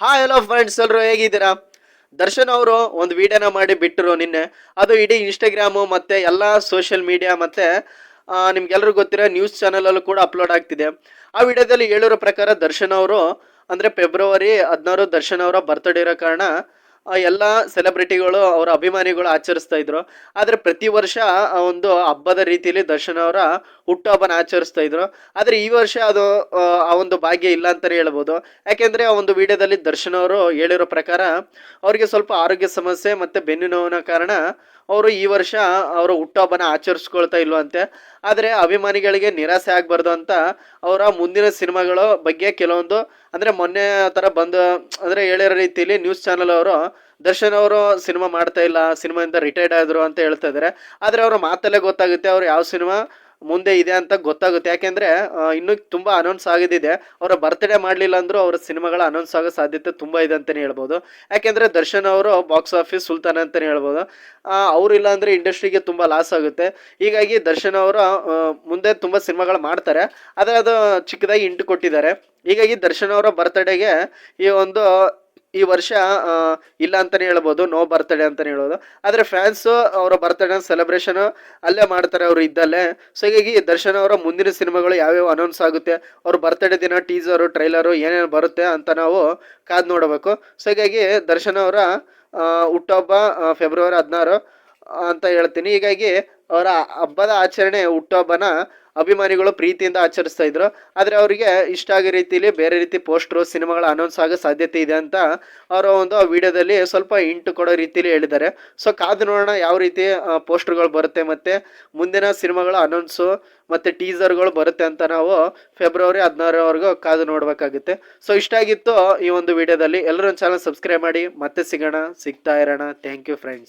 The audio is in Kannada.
ಹಾಯ್ ಹಲೋ ಫ್ರೆಂಡ್ಸ್ ಎಲ್ಲರೂ ಹೇಗಿದ್ದೀರಾ? ದರ್ಶನ್ ಅವರು ಒಂದು ವಿಡಿಯೋನ ಮಾಡಿ ಬಿಟ್ಟರು ನಿನ್ನೆ. ಅದು ಇಡೀ ಇನ್ಸ್ಟಾಗ್ರಾಮು ಮತ್ತು ಎಲ್ಲ ಸೋಷಿಯಲ್ ಮೀಡಿಯಾ ಮತ್ತು ನಿಮ್ಗೆಲ್ಲರಿಗೂ ಗೊತ್ತಿರೋ ನ್ಯೂಸ್ ಚಾನಲಲ್ಲೂ ಕೂಡ ಅಪ್ಲೋಡ್ ಆಗ್ತಿದೆ. ಆ ವಿಡಿಯೋದಲ್ಲಿ ಹೇಳಿರೋ ಪ್ರಕಾರ ದರ್ಶನ್ ಅವರು, ಅಂದರೆ ಫೆಬ್ರವರಿ ಹದಿನಾರು ದರ್ಶನ್ ಅವರ ಬರ್ತಡೇ ಇರೋ ಕಾರಣ ಎಲ್ಲ ಸೆಲೆಬ್ರಿಟಿಗಳು ಅವರ ಅಭಿಮಾನಿಗಳು ಆಚರಿಸ್ತಾ ಇದ್ರು. ಆದರೆ ಪ್ರತಿ ವರ್ಷ ಒಂದು ಹಬ್ಬದ ರೀತಿಯಲ್ಲಿ ದರ್ಶನ್ ಅವರ ಹುಟ್ಟುಹಬ್ಬನ ಆಚರಿಸ್ತಾ ಇದ್ರು. ಆದರೆ ಈ ವರ್ಷ ಅದು ಆ, ಆ ಒಂದು ಭಾಗ್ಯ ಇಲ್ಲ ಅಂತಲೇ ಹೇಳ್ಬೋದು. ಯಾಕೆಂದರೆ ಆ ಒಂದು ವಿಡಿಯೋದಲ್ಲಿ ದರ್ಶನ್ ಅವರು ಹೇಳಿರೋ ಪ್ರಕಾರ ಅವರಿಗೆ ಸ್ವಲ್ಪ ಆರೋಗ್ಯ ಸಮಸ್ಯೆ ಮತ್ತು ಬೆನ್ನು ನೋವಿನ ಕಾರಣ ಅವರು ಈ ವರ್ಷ ಅವರ ಹುಟ್ಟುಹಬ್ಬನ ಆಚರಿಸ್ಕೊಳ್ತಾ ಇಲ್ವಂತೆ. ಆದರೆ ಅಭಿಮಾನಿಗಳಿಗೆ ನಿರಾಸೆ ಆಗಬಾರ್ದು ಅಂತ ಅವರ ಮುಂದಿನ ಸಿನಿಮಾಗಳ ಬಗ್ಗೆ ಕೆಲವೊಂದು, ಅಂದರೆ ಮೊನ್ನೆ ಥರ ಬಂದು, ಅಂದರೆ ಹೇಳಿರೋ ರೀತಿಯಲ್ಲಿ ನ್ಯೂಸ್ ಚಾನಲ್ ಅವರು, ದರ್ಶನ್ ಅವರು ಸಿನಿಮಾ ಮಾಡ್ತಾ ಇಲ್ಲ, ಸಿನಿಮಾದಿಂದ ರಿಟೈರ್ಡ್ ಆದರು ಅಂತ ಹೇಳ್ತಾ ಇದ್ದಾರೆ ಆದರೆ ಅವರ ಮಾತಲ್ಲೇ ಗೊತ್ತಾಗುತ್ತೆ ಅವ್ರು ಯಾವ ಸಿನಿಮಾ ಮುಂದೆ ಇದೆ ಅಂತ ಗೊತ್ತಾಗುತ್ತೆ. ಯಾಕೆಂದರೆ ಇನ್ನೂ ತುಂಬ ಅನೌನ್ಸ್ ಆಗಿದ್ದಿದೆ ಅವರ ಬರ್ತ್ಡೇ ಮಾಡಲಿಲ್ಲ ಅಂದರೂ ಅವರ ಸಿನಿಮಾಗಳ ಅನೌನ್ಸ್ ಆಗೋ ಸಾಧ್ಯತೆ ತುಂಬ ಇದೆ ಅಂತಲೇ ಹೇಳ್ಬೋದು. ಯಾಕೆಂದರೆ, ದರ್ಶನ್ ಅವರು ಬಾಕ್ಸ್ ಆಫೀಸ್ ಸುಲ್ತಾನ ಅಂತಲೇ ಹೇಳ್ಬೋದು. ಅವರಿಲ್ಲ ಅಂದ್ರೆ ಇಂಡಸ್ಟ್ರಿಗೆ ತುಂಬ ಲಾಸ್ ಆಗುತ್ತೆ. ಹೀಗಾಗಿ ದರ್ಶನ್ ಅವರು ಮುಂದೆ ತುಂಬ ಸಿನಿಮಾಗಳು ಮಾಡ್ತಾರೆ. ಆದರೆ ಅದು ಚಿಕ್ಕದಾಗಿ ಇಂಟು ಕೊಟ್ಟಿದ್ದಾರೆ. ಹೀಗಾಗಿ ದರ್ಶನ್ ಅವರ ಬರ್ತ್ಡೇಗೆ ಈ ಒಂದು ಈ ವರ್ಷ ಇಲ್ಲ ಅಂತಲೇ ಹೇಳ್ಬೋದು ನೋ ಬರ್ತ್ಡೇ ಅಂತಲೇ ಹೇಳ್ಬೋದು. ಆದರೆ ಫ್ಯಾನ್ಸು ಅವರ ಬರ್ತ್ಡೇ ಸೆಲೆಬ್ರೇಷನ್ ಅಲ್ಲೇ ಮಾಡ್ತಾರೆ ಅವರು ಇದ್ದಲ್ಲೇ. ಸೊ ಹೀಗಾಗಿ ದರ್ಶನ್ ಅವರ ಮುಂದಿನ ಸಿನಿಮಾಗಳು ಯಾವ್ಯಾವ ಅನೌನ್ಸ್ ಆಗುತ್ತೆ, ಅವ್ರ ಬರ್ತ್ಡೇ ದಿನ ಟೀಸರು ಟ್ರೈಲರು ಏನೇನು ಬರುತ್ತೆ ಅಂತ ನಾವು ಕಾದು ನೋಡಬೇಕು. ಸೊ ಹೀಗಾಗಿ ದರ್ಶನ್ ಅವರ ಹುಟ್ಟುಹಬ್ಬ ಫೆಬ್ರವರಿ ಹದಿನಾರು ಅಂತ ಹೇಳ್ತೀನಿ. ಹೀಗಾಗಿ ಅವರ ಹಬ್ಬದ ಆಚರಣೆ ಹುಟ್ಟುಹಬ್ಬನ ಅಭಿಮಾನಿಗಳು ಪ್ರೀತಿಯಿಂದ ಆಚರಿಸ್ತಾ ಇದ್ರು. ಆದರೆ ಅವರಿಗೆ ಇಷ್ಟ ಆಗೋ ರೀತಿಯಲ್ಲಿ ಬೇರೆ ರೀತಿ ಪೋಸ್ಟ್ರು, ಸಿನಿಮಾಗಳ ಅನೌನ್ಸ್ ಆಗೋ ಸಾಧ್ಯತೆ ಇದೆ ಅಂತ ಅವರ ಒಂದು ವಿಡಿಯೋದಲ್ಲಿ ಸ್ವಲ್ಪ ಇಂಟು ಕೊಡೋ ರೀತಿಯಲ್ಲಿ ಹೇಳಿದ್ದಾರೆ. ಸೊ ಕಾದು ನೋಡೋಣ ಯಾವ ರೀತಿ ಪೋಸ್ಟರ್ಗಳು ಬರುತ್ತೆ ಮತ್ತು ಮುಂದಿನ ಸಿನಿಮಾಗಳ ಅನೌನ್ಸು ಮತ್ತು ಟೀಸರ್ಗಳು ಬರುತ್ತೆ ಅಂತ ನಾವು ಫೆಬ್ರವರಿ ಹದಿನಾರವರೆಗೂ ಕಾದು ನೋಡಬೇಕಾಗುತ್ತೆ. ಸೊ ಇಷ್ಟ ಆಗಿತ್ತು ಈ ಒಂದು ವಿಡಿಯೋದಲ್ಲಿ. ಎಲ್ಲರೂ ಚಾನಲ್ ಸಬ್ಸ್ಕ್ರೈಬ್ ಮಾಡಿ. ಮತ್ತೆ ಸಿಗೋಣ. ಸಿಗ್ತಾ ಇರೋಣ. Thank you friends